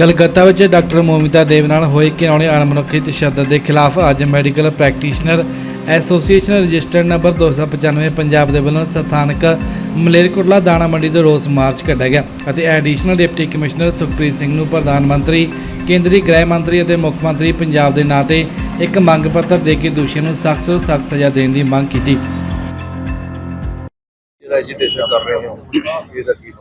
ਕਲਕੱਤਾ ਵਿੱਚ ਡਾਕਟਰ ਮੋਮਿਤਾ ਦੇਵ ਨਾਲ ਹੋਏ ਘਿਨੌਣੇ ਅਣਮਨੁੱਖੀ ਤਸ਼ੱਦਦ ਦੇ ਖਿਲਾਫ ਅੱਜ medical practitioner association registered number 295 Punjab ਦੇ ਵੱਲੋਂ ਸਥਾਨਕ ਮਲੇਰਕੋਟਲਾ ਦਾਣਾ ਮੰਡੀ ਤੋਂ ਰੋਸ ਮਾਰਚ ਕੱਢਿਆ ਗਿਆ ਅਤੇ additional deputy commissioner Sukhpreet Singh ਨੂੰ ਪ੍ਰਧਾਨ ਮੰਤਰੀ, ਕੇਂਦਰੀ ਗ੍ਰਹਿ ਮੰਤਰੀ ਅਤੇ ਮੁੱਖ ਮੰਤਰੀ ਪੰਜਾਬ ਦੇ ਨਾਂ ਤੇ ਇੱਕ ਮੰਗ ਪੱਤਰ ਦੇ ਕੇ ਦੋਸ਼ੀਆਂ ਨੂੰ ਸਖਤ ਤੋਂ ਸਖਤ ਸਜ਼ਾ ਦੇਣ ਦੀ ਮੰਗ ਕੀਤੀ। ਜਿਹੜਾ ਕਰ ਰਹੇ ਹੋ। ਇਹਦਾ ਕੀ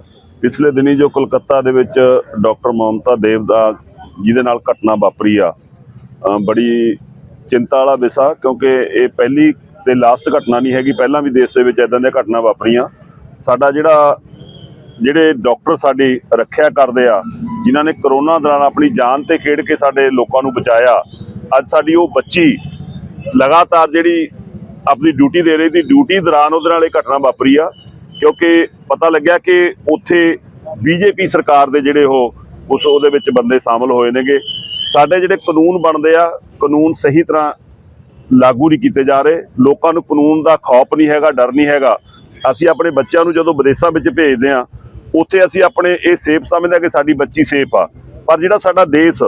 ਪਿਛਲੇ ਦਿਨੀ ਜੋ ਕੋਲਕਾਤਾ ਦੇ ਵਿੱਚ ਡਾਕਟਰ ਮਮਤਾ ਦੇਵ ਦਾ ਜਿਹਦੇ ਨਾਲ ਘਟਨਾ ਵਾਪਰੀ ਆ ਬੜੀ ਚਿੰਤਾ ਵਾਲਾ ਵਿਸ਼ਾ ਕਿਉਂਕਿ ਇਹ ਪਹਿਲੀ ਤੇ ਲਾਸਟ ਘਟਨਾ ਨਹੀਂ ਹੈਗੀ, ਪਹਿਲਾਂ ਵੀ ਦੇਸ਼ ਦੇ ਵਿੱਚ ਇਦਾਂ ਦੀਆਂ ਘਟਨਾ ਵਾਪਰੀਆਂ। ਸਾਡਾ ਜਿਹੜਾ, ਜਿਹੜੇ ਡਾਕਟਰ ਸਾਡੀ ਰੱਖਿਆ ਕਰਦੇ ਆ, ਜਿਨ੍ਹਾਂ ਨੇ ਕਰੋਨਾ ਦੌਰਾਨ ਆਪਣੀ ਜਾਨ ਤੇ ਖੇਡ ਕੇ ਸਾਡੇ ਲੋਕਾਂ ਨੂੰ ਬਚਾਇਆ, ਅੱਜ ਸਾਡੀ ਉਹ ਬੱਚੀ ਲਗਾਤਾਰ ਜਿਹੜੀ ਆਪਣੀ ਡਿਊਟੀ ਦੇ ਰਹੀ ਸੀ ਡਿਊਟੀ ਦੌਰਾਨ ਉਹਦੇ ਨਾਲ ਇਹ ਘਟਨਾ ਵਾਪਰੀ ਆ। ਕਿਉਂਕਿ ਪਤਾ ਲੱਗਿਆ ਕਿ ਉੱਥੇ ਬੀਜੇਪੀ ਸਰਕਾਰ ਦੇ ਜਿਹੜੇ ਉਹ, ਉਸ ਉਹਦੇ ਵਿੱਚ ਬੰਦੇ ਸ਼ਾਮਲ ਹੋਏ ਨੇਗੇ। ਸਾਡੇ ਜਿਹੜੇ ਕਾਨੂੰਨ ਬਣਦੇ ਆ, ਕਾਨੂੰਨ ਸਹੀ ਤਰ੍ਹਾਂ ਲਾਗੂ ਨਹੀਂ ਕੀਤੇ ਜਾ ਰਹੇ। ਲੋਕਾਂ ਨੂੰ ਕਾਨੂੰਨ ਦਾ ਖੌਫ ਨਹੀਂ ਹੈਗਾ, ਡਰ ਨਹੀਂ ਹੈਗਾ। ਅਸੀਂ ਆਪਣੇ ਬੱਚਿਆਂ ਨੂੰ ਜਦੋਂ ਵਿਦੇਸ਼ਾਂ ਵਿੱਚ ਭੇਜਦੇ ਆ, ਉੱਥੇ ਅਸੀਂ ਆਪਣੇ ਇਹ ਸੇਫ ਸਮਝਦੇ ਹਾਂ ਕਿ ਸਾਡੀ ਬੱਚੀ ਸੇਫ ਆ। ਪਰ ਜਿਹੜਾ ਸਾਡਾ ਦੇਸ਼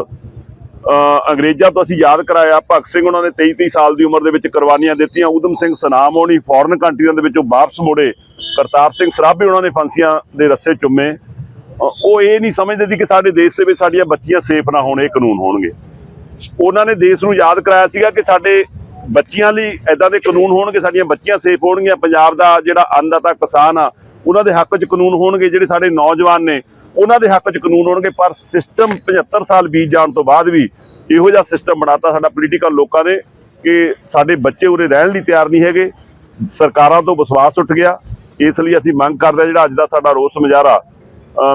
ਅੰਗਰੇਜ਼ਾਂ ਤੋਂ ਅਸੀਂ ਯਾਦ ਕਰਾਇਆ, ਭਗਤ ਸਿੰਘ ਉਹਨਾਂ ਨੇ 23 23 ਸਾਲ ਦੀ ਉਮਰ ਦੇ ਵਿੱਚ ਕੁਰਬਾਨੀਆਂ ਦਿੱਤੀਆਂ, ਊਧਮ ਸਿੰਘ ਸਨਾਮ ਹੋਣੀ ਫੋਰਨ ਕੰਟਰੀਆਂ ਦੇ ਵਿੱਚੋਂ ਵਾਪਸ ਮੁੜੇ। ਕਰਤਾਰ ਸਿੰਘ ਸਰਾਭੇ ਉਹਨਾਂ ਨੇ ਫਾਂਸੀਆਂ ਦੇ ਰੱਸੇ ਚੁੰਮੇ। ਉਹ ਇਹ ਨਹੀਂ ਸਮਝਦੇ ਸੀ ਕਿ ਸਾਡੇ ਦੇਸ਼ ਦੇ ਵਿੱਚ ਸਾਡੀਆਂ ਬੱਚੀਆਂ ਸੇਫ ਨਾ ਹੋਣ, ਇਹ ਕਾਨੂੰਨ ਹੋਣਗੇ। ਉਹਨਾਂ ਨੇ ਦੇਸ਼ ਨੂੰ ਯਾਦ ਕਰਾਇਆ ਸੀਗਾ ਕਿ ਸਾਡੇ ਬੱਚੀਆਂ ਲਈ ਐਦਾਂ ਦੇ ਕਾਨੂੰਨ ਹੋਣਗੇ, ਸਾਡੀਆਂ ਬੱਚੀਆਂ ਸੇਫ ਹੋਣਗੀਆਂ। ਪੰਜਾਬ ਦਾ ਜਿਹੜਾ ਅੰਨਦਾਤਾ ਕਿਸਾਨ ਆ, ਉਹਨਾਂ ਦੇ ਹੱਕ 'ਚ ਕਾਨੂੰਨ ਹੋਣਗੇ, ਜਿਹੜੇ ਸਾਡੇ ਨੌਜਵਾਨ ਨੇ, ਉਹਨਾਂ ਦੇ ਹੱਕ 'ਚ ਕਾਨੂੰਨ ਹੋਣਗੇ। ਪਰ ਸਿਸਟਮ 75 ਸਾਲ ਬੀਤ ਜਾਣ ਤੋਂ ਬਾਅਦ ਵੀ ਇਹੋ ਜਿਹਾ ਸਿਸਟਮ ਬਣਾਤਾ ਸਾਡਾ ਪੋਲੀਟੀਕਲ ਲੋਕਾਂ ਨੇ ਕਿ ਸਾਡੇ ਬੱਚੇ ਉਰੇ ਰਹਿਣ ਲਈ ਤਿਆਰ ਨਹੀਂ ਹੈਗੇ। ਸਰਕਾਰਾਂ ਤੋਂ ਵਿਸ਼ਵਾਸ ਉੱਠ ਗਿਆ। ਇਸ ਲਈ ਅਸੀਂ ਮੰਗ ਕਰਦੇ ਹਾਂ ਜਿਹੜਾ ਅੱਜ ਦਾ ਸਾਡਾ ਰੋਸ ਮੁਜ਼ਾਹਰਾ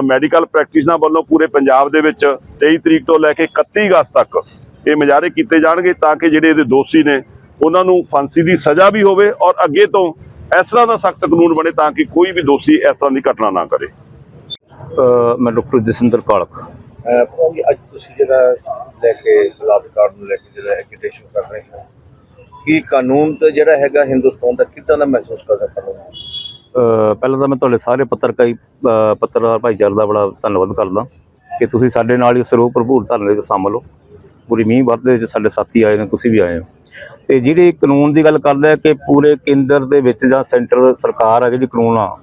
ਮੈਡੀਕਲ ਪ੍ਰੈਕਟੀਸ਼ਨਰ ਵੱਲੋਂ ਪੂਰੇ ਪੰਜਾਬ ਦੇ ਵਿੱਚ 23 ਤਰੀਕ ਤੋਂ ਲੈ ਕੇ 31 ਅਗਸਤ ਤੱਕ ਇਹ ਮੁਜ਼ਾਹਰੇ ਕੀਤੇ ਜਾਣਗੇ ਤਾਂ ਕਿ ਜਿਹੜੇ ਇਹਦੇ ਦੋਸ਼ੀ ਨੇ ਉਹਨਾਂ ਨੂੰ ਫਾਂਸੀ ਦੀ ਸਜ਼ਾ ਵੀ ਹੋਵੇ ਔਰ ਅੱਗੇ ਤੋਂ ਇਸ ਤਰ੍ਹਾਂ ਦਾ ਸਖਤ ਕਾਨੂੰਨ ਬਣੇ ਤਾਂ ਕਿ ਕੋਈ ਵੀ ਦੋਸ਼ੀ ਇਸ ਤਰ੍ਹਾਂ ਦੀ ਘਟਨਾ ਨਾ ਕਰੇ। ਮੈਂ ਡਾਕਟਰ ਜਸਿੰਦਰ ਕਾਲਕ ਅੱਜ ਤੁਸੀਂ ਜਿਹੜਾ ਲੈ ਕੇ ਬਲਾਤਕਾਰ ਨੂੰ ਲੈ ਕੇ ਜਿਹੜਾ ਐਜੀਟੇਸ਼ਨ ਕਰ ਰਹੇ ਹੋ ਕੀ ਕਾਨੂੰਨ ਤੇ ਜਿਹੜਾ ਹੈਗਾ ਹਿੰਦੁਸਤਾਨ ਦਾ ਕਿੱਦਾਂ ਦਾ ਮਹਿਸੂਸ ਕਰਦਾ ਕਰ ਰਹੇ ਪਹਿਲਾਂ ਤਾਂ ਮੈਂ ਤੁਹਾਡੇ ਸਾਰੇ ਪੱਤਰਕਾਰੀ ਪੱਤਰਕਾਰ ਭਾਈਚਾਰੇ ਦਾ ਬੜਾ ਧੰਨਵਾਦ ਕਰਦਾ ਕਿ ਤੁਸੀਂ ਸਾਡੇ ਨਾਲ ਇਸ ਸਰੋਹ ਭਰਪੂਰ ਧਰਨੇ ਵਿੱਚ ਸ਼ਾਮਲ ਹੋ। ਪੂਰੀ ਮੀਂਹ ਵਰਤ ਦੇ ਵਿੱਚ ਸਾਡੇ ਸਾਥੀ ਆਏ ਨੇ, ਤੁਸੀਂ ਵੀ ਆਏ ਹੋ। ਤੇ ਜਿਹੜੀ ਕਾਨੂੰਨ ਦੀ ਗੱਲ ਕਰਦਾ ਕਿ ਪੂਰੇ ਕੇਂਦਰ ਦੇ ਵਿੱਚ ਜਾਂ ਸੈਂਟਰ ਸਰਕਾਰ ਆ ਜਿਹੜੀ ਕਾਨੂੰਨ ਆ,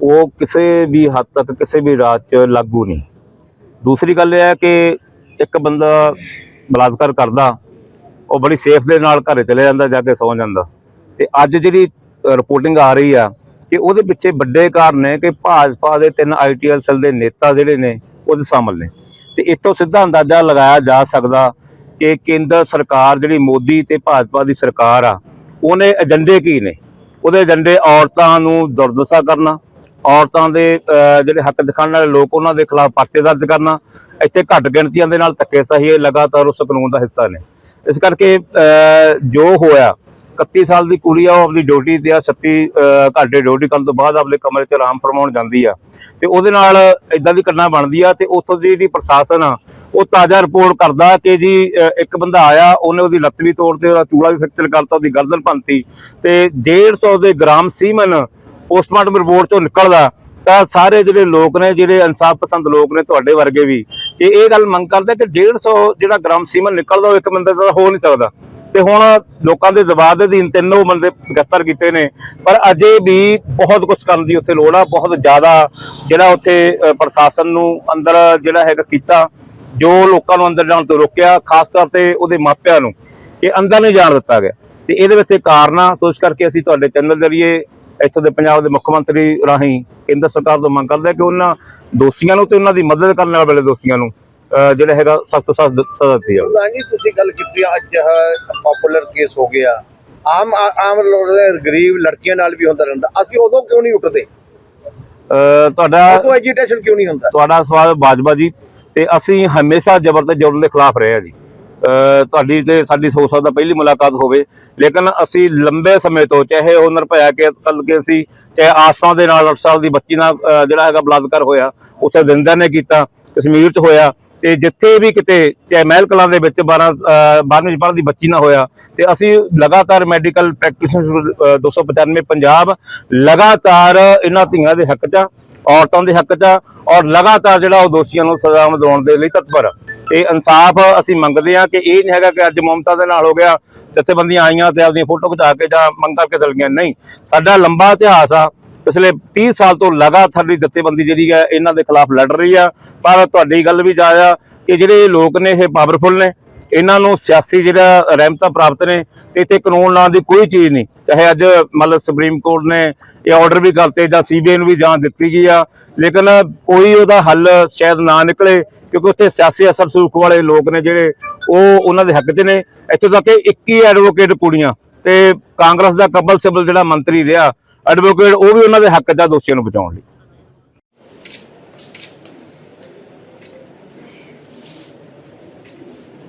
ਉਹ ਕਿਸੇ ਵੀ ਹੱਦ ਤੱਕ ਕਿਸੇ ਵੀ ਰਾਜ 'ਚ ਲਾਗੂ ਨਹੀਂ। ਦੂਸਰੀ ਗੱਲ ਇਹ ਹੈ ਕਿ ਇੱਕ ਬੰਦਾ ਬਲਾਤਕਾਰ ਕਰਦਾ, ਉਹ ਬੜੀ ਸੇਫ ਦੇ ਨਾਲ ਘਰੇ ਚਲੇ ਜਾਂਦਾ, ਜਾ ਕੇ ਸੌਂ ਜਾਂਦਾ। ਤੇ ਅੱਜ ਜਿਹੜੀ ਰਿਪੋਰਟਿੰਗ ਆ ਰਹੀ ਆ ਕਿ ਉਹਦੇ ਪਿੱਛੇ ਵੱਡੇ ਕਾਰਨ ਨੇ ਕਿ ਭਾਜਪਾ ਦੇ ਤਿੰਨ ਆਈਟੀਐਲ ਸੈੱਲ ਦੇ ਨੇਤਾ ਜਿਹੜੇ ਨੇ, ਉਹਦੇ ਸ਼ਾਮਲ ਨੇ। ਤੇ ਇਤੋਂ ਸਿੱਧਾ ਅੰਦਾਜ਼ਾ ਲਗਾਇਆ ਜਾ ਸਕਦਾ ਕਿ ਕੇਂਦਰ ਸਰਕਾਰ ਜਿਹੜੀ ਮੋਦੀ ਤੇ ਭਾਜਪਾ ਦੀ ਸਰਕਾਰ ਆ, ਉਹਨੇ ਏਜੰਡੇ ਕੀ ਨੇ? ਉਹਦੇ ਏਜੰਡੇ ਔਰਤਾਂ ਨੂੰ ਦੁਰਦਸ਼ਾ ਕਰਨਾ, ਔਰਤਾਂ ਦੇ ਜਿਹੜੇ ਹੱਕ ਦਿਖਾਉਣ ਵਾਲੇ ਲੋਕ ਉਹਨਾਂ ਦੇ ਖਿਲਾਫ ਪਰਚੇ ਦਰਜ ਕਰਨਾ, ਇੱਥੇ ਘੱਟ ਗਿਣਤੀਆਂ ਦੇ ਨਾਲ ਧੱਕੇਸ਼ਾਹੀ ਇਹ ਲਗਾਤਾਰ ਉਸ ਕਾਨੂੰਨ ਦਾ ਹਿੱਸਾ ਨੇ। ਇਸ ਕਰਕੇ ਜੋ ਹੋਇਆ 31 ਸਾਲ ਦੀ ਕੁੜੀ ਆ, ਉਹ ਆਪਣੀ ਡਿਊਟੀ ਤੇ ਆ 36 ਘੰਟੇ ਡਿਊਟੀ ਕਰਨ ਤੋਂ ਬਾਅਦ ਆਪਣੇ ਕਮਰੇ 'ਚ ਆਰਾਮ ਫਰਮਾਉਣ ਜਾਂਦੀ ਆ। ਤੇ ਉਹਦੇ ਨਾਲ ਇਦਾਂ ਦੀ ਘਟਨਾ ਬਣਦੀ ਆ ਤੇ ਉੱਥੋਂ ਦੀ ਜਿਹੜੀ ਪ੍ਰਸ਼ਾਸਨ ਆ, ਉਹ ਤਾਜ਼ਾ ਰਿਪੋਰਟ ਕਰਦਾ ਕਿ ਜੀ ਇੱਕ ਬੰਦਾ ਆਇਆ, ਉਹਨੇ ਉਹਦੀ ਲੱਤ ਵੀ ਤੋੜਤੇ ਉਹਦਾ ਚੂਲਾ ਵੀ ਫ੍ਰੈਕਚਰ ਕਰਤਾ, ਉਹਦੀ ਗਰਦਨ ਭੰਨਤੀ ਤੇ 150 ਦੇ ਗ੍ਰਾਮ ਸੀਮਨ ਪੋਸਟਮਾਰਟਮ ਰਿਪੋਰਟ ਚੋਂ ਨਿਕਲਦਾ। ਤਾਂ ਸਾਰੇ ਜਿਹੜੇ ਲੋਕ ਨੇ, ਜਿਹੜੇ ਇਨਸਾਫ ਪਸੰਦ ਲੋਕ ਨੇ ਤੁਹਾਡੇ ਵਰਗੇ ਵੀ, ਇਹ ਇਹ ਗੱਲ ਮੰਗ ਕਰਦੇ ਕਿ 150 ਜਿਹੜਾ ਗ੍ਰਾਮ ਸੀਮਨ ਨਿਕਲਦਾ, ਉਹ ਇੱਕ ਬੰਦੇ ਦਾ ਹੋ ਨਹੀਂ ਸਕਦਾ। ਤੇ ਹੁਣ ਲੋਕਾਂ ਦੇ ਦਬਾਅ ਦੇ ਅਧੀਨ ਤਿੰਨੋਂ ਬੰਦੇ ਗ੍ਰਿਫਤਾਰ ਕੀਤੇ ਨੇ, ਪਰ ਅਜੇ ਵੀ ਬਹੁਤ ਕੁਝ ਕਰਨ ਦੀ ਉੱਥੇ ਲੋੜ ਆ, ਬਹੁਤ ਜ਼ਿਆਦਾ ਜਿਹੜਾ ਉੱਥੇ ਪ੍ਰਸ਼ਾਸਨ ਨੂੰ ਅੰਦਰ ਜਿਹੜਾ ਹੈਗਾ ਕੀਤਾ, ਜੋ ਲੋਕਾਂ ਨੂੰ ਅੰਦਰ ਜਾਣ ਤੋਂ ਰੋਕਿਆ, ਖਾਸ ਤੌਰ ਤੇ ਉਹਦੇ ਮਾਪਿਆਂ ਨੂੰ, ਕਿ ਅੰਦਰ ਨਹੀਂ ਜਾਣ ਦਿੱਤਾ ਗਿਆ। ਤੇ ਇਹਦੇ ਵਿੱਚ ਇਹ ਕਾਰਨ ਆ, ਸੋਚ ਕਰਕੇ ਅਸੀਂ ਤੁਹਾਡੇ ਚੈਨਲ ਜ਼ਰੀਏ ਇੱਥੋਂ ਦੇ ਪੰਜਾਬ ਦੇ ਮੁੱਖ ਮੰਤਰੀ ਰਾਹੀਂ ਕੇਂਦਰ ਸਰਕਾਰ ਤੋਂ ਮੰਗ ਕਰਦੇ ਕਿ ਉਹਨਾਂ ਦੋਸ਼ੀਆਂ ਨੂੰ ਤੇ ਉਹਨਾਂ ਦੀ ਮਦਦ ਕਰਨ ਵਾਲੇ ਦੋਸ਼ੀਆਂ ਨੂੰ ਜਿਹੜਾ ਹੈਗਾ ਸਖਤ ਤੋਂ ਸਖਤ ਸਜ਼ਾ ਦਿੱਤੀ ਜਾਵੇ। ਤੁਸੀਂ ਗੱਲ ਕੀਤੀ ਆ, ਅੱਜ ਪਪੂਲਰ ਕੇਸ ਹੋ ਗਿਆ। ਆਮ ਆਮ ਲੋਕ ਦੇ ਗਰੀਬ ਲੜਕੀਆਂ ਨਾਲ ਵੀ ਹੁੰਦਾ ਰਹਿੰਦਾ। ਅਸੀਂ ਉਦੋਂ ਕਿਉਂ ਨਹੀਂ ਉੱਠਦੇ? ਅ, ਤੁਹਾਡਾ ਉਦੋਂ ਐਜੀਟੇਸ਼ਨ ਕਿਉਂ ਨਹੀਂ ਹੁੰਦਾ? ਤੁਹਾਡਾ ਸਵਾਲ ਬਾਜਵਾ ਜੀ ਤੇ ਅਸੀਂ ਹਮੇਸ਼ਾ ਜ਼ਬਰ ਤੇ ਜ਼ੁਲਮ ਦੇ ਖਿਲਾਫ ਰਹੇ ਹਾਂ ਜੀ। ਤੁਹਾਡੀ ਤੇ ਸਾਡੀ ਹੋ ਸਕਦਾ ਪਹਿਲੀ ਮੁਲਾਕਾਤ ਹੋਵੇ ਲੇਕਿਨ ਅਸੀਂ ਲੰਬੇ ਸਮੇਂ ਤੋਂ ਚਾਹੇ ਉਹ ਨਿਰਭਇਆ ਕੇ ਕੱਲ ਕੇ ਅਸੀਂ ਚਾਹੇ ਆਸਮਾਂ ਦੇ ਨਾਲ 8 ਸਾਲ ਦੀ ਬੱਚੀ ਨਾਲ ਜਿਹੜਾ ਹੈਗਾ ਬਲਾਤਕਾਰ ਹੋਇਆ ਉੱਥੇ ਦਿੰਦਰ ਨੇ ਕੀਤਾ ਕਸ਼ਮੀਰ 'ਚ ਹੋਇਆ। ਤੇ ਜਿੱਥੇ ਵੀ ਕਿਤੇ ਚਾਹੇ ਮਹਿਲ ਕਲਾਂ ਦੇ ਵਿੱਚ 12 12ਵੀਂ ਪੜ੍ਹਦੀ ਬੱਚੀ ਨਾ ਹੋਇਆ, ਤੇ ਅਸੀਂ ਲਗਾਤਾਰ ਮੈਡੀਕਲ ਪ੍ਰੈਕਟੀਸ਼ਨਰ 295 ਪੰਜਾਬ ਲਗਾਤਾਰ ਇਹਨਾਂ ਧੀਆਂ ਦੇ ਹੱਕ 'ਚ ਆ, ਔਰਤਾਂ ਦੇ ਹੱਕ 'ਚ ਆ, ਔਰ ਲਗਾਤਾਰ ਜਿਹੜਾ ਉਹ ਦੋਸ਼ੀਆਂ ਨੂੰ ਸਜ਼ਾ ਦਿਵਾਉਣ ਦੇ ਲਈ ਤਤਪਰ ਆ। ਇਨਸਾਫ ਅਸੀਂ ਮੰਗਦੇ ਆ ਕਿ ਇਹ ਨਹੀਂ ਹੈਗਾ ਕਿ ਅੱਜ ਮਮਤਾ ਦੇ ਨਾਲ ਹੋ ਗਿਆ, ਜਥੇਬੰਦੀਆਂ ਆਈਆਂ ਤੇ ਆਪਦੀਆਂ ਫੋਟੋ ਖਿਚਾ ਕੇ ਜਾਂ ਮੰਗ ਕਰਕੇ ਚਲ ਗਈਆਂ ਨਹੀਂ, ਸਾਡਾ ਲੰਬਾ ਇਤਿਹਾਸ ਆ ਪਿਛਲੇ 30 ਸਾਲ ਤੋਂ ਲਗਾਤਾਰ ਦੀ ਜਥੇਬੰਦੀ ਜਿਹੜੀ ਹੈ, ਇਹਨਾਂ ਦੇ ਖਿਲਾਫ ਲੜ ਰਹੀ ਆ। ਪਰ ਤੁਹਾਡੀ ਗੱਲ ਵੀ ਜਾਇਆ ਕਿ ਜਿਹੜੇ ਲੋਕ ਨੇ, ਇਹ ਪਾਵਰਫੁਲ ਨੇ। ਇਹਨਾਂ ਨੂੰ ਸਿਆਸੀ ਜਿਹੜਾ ਰਹਿਮਤਾਂ ਪ੍ਰਾਪਤ ਨੇ ਤੇ ਇੱਥੇ ਕਾਨੂੰਨ ਨਾਂ ਦੀ ਕੋਈ ਚੀਜ਼ ਨਹੀਂ। ਚਾਹੇ ਅੱਜ ਮਤਲਬ ਸੁਪਰੀਮ ਕੋਰਟ ਨੇ ਇਹ ਆਰਡਰ ਵੀ ਕਰਤੇ ਜਾਂ ਸੀਬੀਆਈ ਨੂੰ ਵੀ ਜਾਂਚ ਦਿੱਤੀ ਗਈ ਆ। ਲੇਕਿਨ ਕੋਈ ਉਹਦਾ ਹੱਲ ਸ਼ਾਇਦ ਨਾ ਨਿਕਲੇ, ਕਿਉਂਕਿ ਉੱਥੇ ਸਿਆਸੀ ਅਸਰ ਸੂਖ ਵਾਲੇ ਲੋਕ ਨੇ ਜਿਹੜੇ, ਉਹ ਉਹਨਾਂ ਦੇ ਹੱਕ 'ਚ ਨੇ। ਇੱਥੋਂ ਤੱਕ ਕਿ 21 ਐਡਵੋਕੇਟ ਕੁੜੀਆਂ ਤੇ ਕਾਂਗਰਸ ਦਾ ਕਬਲ ਸਿਬਲ ਜਿਹੜਾ ਮੰਤਰੀ ਰਿਹਾ ਐਡਵੋਕੇਟ ਉਹ ਵੀ ਉਹਨਾਂ ਦੇ ਹੱਕ 'ਚ ਦੋਸ਼ੀਆਂ ਨੂੰ ਬਚਾਉਣ ਲਈ।